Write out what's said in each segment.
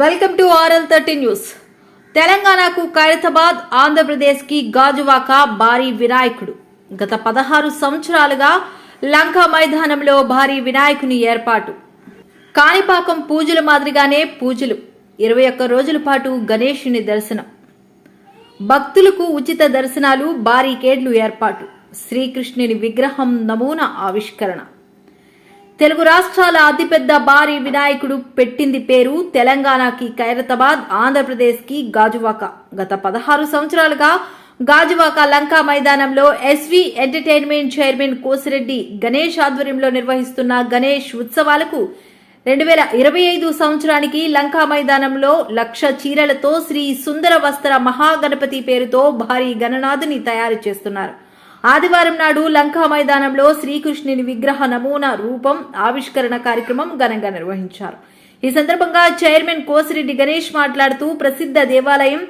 Welcome to RL thirty news. తెలంగాణకు ఖైరతాబాద్ ఆంధ్రప్రదేశ్కి గాజువాక భారీ వినాయకుడు. గత పదహారు సంవత్సరాలుగా లంకా మైదానంలో భారీ వినాయకుని ఏర్పాటు. కాణిపాకం పూజల మాదిరిగానే పూజలు. ఇరవై ఒక్క రోజుల పాటు గణేషుని దర్శనం. భక్తులకు ఉచిత దర్శనాలు బారికేడ్లు ఏర్పాటు. శ్రీకృష్ణుని విగ్రహం నమూనా ఆవిష్కరణ. తెలుగు రాష్ట్రాల అతిపెద్ద భారీ వినాయకుడు పెట్టింది పేరు తెలంగాణకి ఖైరతాబాద్ ఆంధ్రప్రదేశ్కి గాజువాక. గత పదహారు సంవత్సరాలుగా గాజువాక లంకా మైదానంలో SV entertainment chairman Kosireddy Ganesh ఆధ్వర్యంలో నిర్వహిస్తున్న గణేష్ ఉత్సవాలకు రెండు వేల ఇరవై ఐదు సంవత్సరానికి లంకా మైదానంలో లక్ష చీరలతో శ్రీ సుందర వస్త్ర మహాగణపతి పేరుతో భారీ గణనాథుని తయారు చేస్తున్నారు. ఆదివారం నాడు లంకా మైదానంలో శ్రీకృష్ణుని విగ్రహ నమూనా రూపం ఆవిష్కరణ కార్యక్రమం ఘనంగా నిర్వహించారు. ఈ సందర్భంగా చైర్మన్ కోసిరెడ్డి గణేష్ మాట్లాడుతూ ప్రసిద్ధ దేవాలయం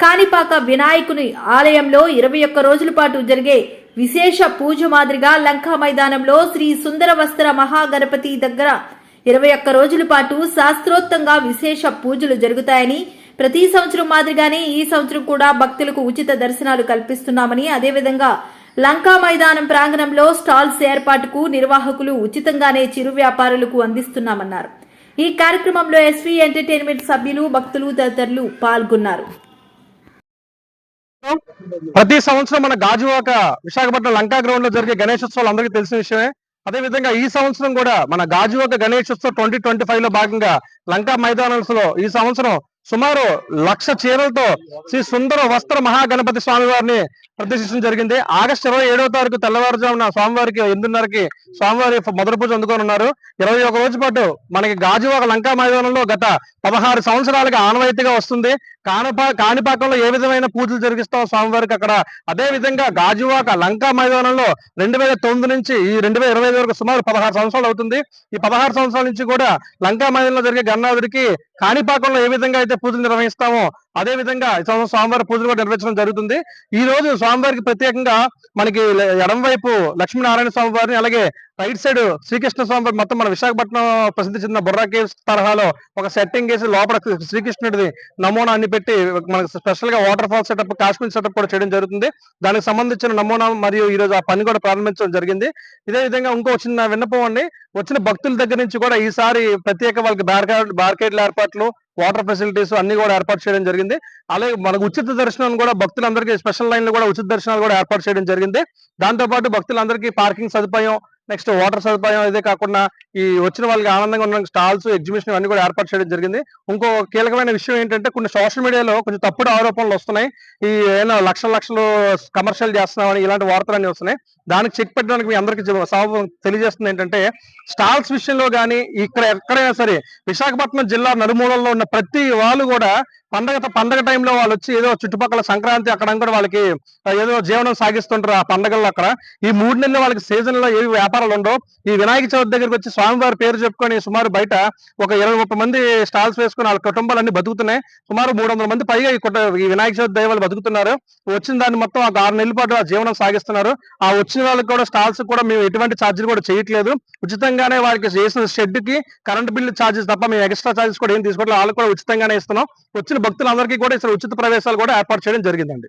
కాణిపాక వినాయకుని ఆలయంలో ఇరవై ఒక్క రోజుల పాటు జరిగే విశేష పూజ మాదిరిగా లంకా మైదానంలో శ్రీ సుందర వస్త్ర మహాగణపతి దగ్గర ఇరవై ఒక్క రోజుల పాటు శాస్త్రోక్తంగా విశేష పూజలు జరుగుతాయని ప్రతి సంవత్సరం మాదిరిగానే ఈ సంవత్సరం కూడా భక్తులకు ఉచిత దర్శనాలు కల్పిస్తున్నామని అదేవిధంగా లంకా మైదానం ప్రాంగణంలో స్టాల్స్ ఏర్పాటుకు నిర్వాహకులు ఉచితంగానే చిరు వ్యాపారులకు అందిస్తున్నామన్నారు. ఈ కార్యక్రమంలో ఎస్వీ ఎంటర్టైన్మెంట్ సభ్యులు భక్తులు తదితరులు పాల్గొన్నారు. ప్రతి సంవత్సరం మన గాజువాక విశాఖపట్నం లంకా గ్రౌండ్లో జరిగే గణేశోత్సవాలు అందరికీ తెలిసిన విషయమే. అదే విధంగా ఈ సంవత్సరం కూడా మన గాజువాక గణేశోత్సవ ట్వంటీ ట్వంటీ ఫైవ్లో భాగంగా లంకా మైదానంలో ఈ సంవత్సరం సుమారు లక్ష చీరలతో శ్రీ సుందర వస్త్ర మహాగణపతి స్వామి వారిని ప్రదర్శించడం జరిగింది. ఆగస్టు ఇరవై ఏడవ తారీఖు తెల్లవారుజామున స్వామివారికి ఎనిమిదిన్నరకి స్వామివారి మొదటి పూజ అందుకొని ఉన్నారు. ఇరవై ఒక రోజు పాటు మనకి గాజువాక లంకా మైదానంలో గత పదహారు సంవత్సరాలుగా ఆనవాయితీగా వస్తుంది. కానపా కాణిపాకంలో ఏ విధమైన పూజలు జరిగిస్తాం స్వామివారికి అక్కడ? అదే విధంగా గాజువాక లంకా మైదానంలో రెండు వేల తొమ్మిది నుంచి ఈ రెండు వేల ఇరవై వరకు సుమారు పదహారు సంవత్సరాలు అవుతుంది. ఈ పదహారు సంవత్సరాల నుంచి కూడా లంకా మైదానంలో జరిగే గన్నాథుడికి కాణిపాకంలో ఏ విధంగా అయితే పూజలు నిర్వహిస్తాము అదే విధంగా ఈ సంవత్సరం స్వామివారి పూజలు కూడా నిర్వహించడం జరుగుతుంది. ఈ రోజు స్వామివారికి ప్రత్యేకంగా మనకి ఎడం వైపు లక్ష్మీనారాయణ స్వామి వారిని అలాగే రైట్ సైడ్ శ్రీకృష్ణ స్వామి వారి మొత్తం మన విశాఖపట్నం ప్రసిద్ధి చెందిన బుర్రా కేవ్స్ తరహాలో ఒక సెట్టింగ్ వేసి లోపల శ్రీకృష్ణుడిది నమూనా అన్ని పెట్టి మనకి స్పెషల్గా waterfall setup Kashmir setup కూడా చేయడం జరుగుతుంది. దానికి సంబంధించిన నమూనా మరియు ఈ రోజు ఆ పని కూడా ప్రారంభించడం జరిగింది. ఇదే విధంగా ఇంకో చిన్న విన్నపం అండి. వచ్చిన భక్తుల దగ్గర నుంచి కూడా ఈసారి ప్రత్యేక వాళ్ళకి బార్కాడ్ బార్కేడ్ల ఏర్పాట్లు వాటర్ ఫెసిలిటీస్ అన్ని కూడా ఏర్పాటు చేయడం జరిగింది. అలాగే మనకు ఉచిత దర్శనం కూడా భక్తులందరికీ స్పెషల్ లైన్లు కూడా ఉచిత దర్శనాలు కూడా ఏర్పాటు చేయడం జరిగింది. దాంతో పాటు భక్తులందరికీ పార్కింగ్ సదుపాయం నెక్స్ట్ వాటర్ సదుపాయం ఇదే కాకుండా ఈ వచ్చిన వాళ్ళకి ఆనందంగా ఉన్న స్టాల్స్ ఎగ్జిబిషన్ అన్ని కూడా ఏర్పాటు చేయడం జరిగింది. ఇంకో కీలకమైన విషయం ఏంటంటే కొన్ని సోషల్ మీడియాలో కొంచెం తప్పుడు ఆరోపణలు వస్తున్నాయి. ఈ ఏమైనా లక్షల లక్షలు కమర్షియల్ చేస్తున్నామని ఇలాంటి వార్తలు అన్ని వస్తున్నాయి. దానికి చెక్ పెట్టడానికి మీ అందరికీ జవ- తెలియజేస్తుంది ఏంటంటే స్టాల్స్ విషయంలో కానీ ఇక్కడ ఎక్కడైనా సరే విశాఖపట్నం జిల్లా నలుమూలల్లో ఉన్న ప్రతి వాళ్ళు కూడా పండగ పండగ టైంలో వాళ్ళు వచ్చి ఏదో చుట్టుపక్కల సంక్రాంతి అక్కడ కూడా వాళ్ళకి ఏదో జీవనం సాగిస్తుంటారు ఆ పండగల్లో అక్కడ. ఈ మూడు నెలలు వాళ్ళకి సీజన్లో ఏవి వ్యాపారాలు ఉండవు. ఈ వినాయక చవితి దగ్గరికి వచ్చి స్వామివారి పేరు చెప్పుకొని సుమారు బయట ఒక ఇరవై ముప్పై మంది స్టాల్స్ వేసుకుని వాళ్ళ కుటుంబాలన్నీ బతుకుతున్నాయి. సుమారు మూడు వందల మంది పైగా ఈ ఈ వినాయక చవితి దైవాలు బతుకుతున్నారు. వచ్చిన దాన్ని మొత్తం ఒక ఆరు నెలల పాటు ఆ జీవనం సాగిస్తున్నారు. ఆ వచ్చిన వాళ్ళకి కూడా స్టాల్స్ కూడా మేము ఎటువంటి ఛార్జీలు కూడా చేయట్లేదు. ఉచితంగానే వాళ్ళకి చేసిన షెడ్కి కరెంట్ బిల్ ఛార్జెస్ తప్ప మేము ఎక్స్ట్రా ఛార్జెస్ కూడా ఏం తీసుకోవట్లేదు. వాళ్ళకి కూడా ఉచితంగానే ఇస్తున్నాం. వచ్చిన భక్తులందరికీ కూడా ఇక్కడ ఉచిత ప్రవేశాలు కూడా ఏర్పాటు చేయడం జరిగిందండి.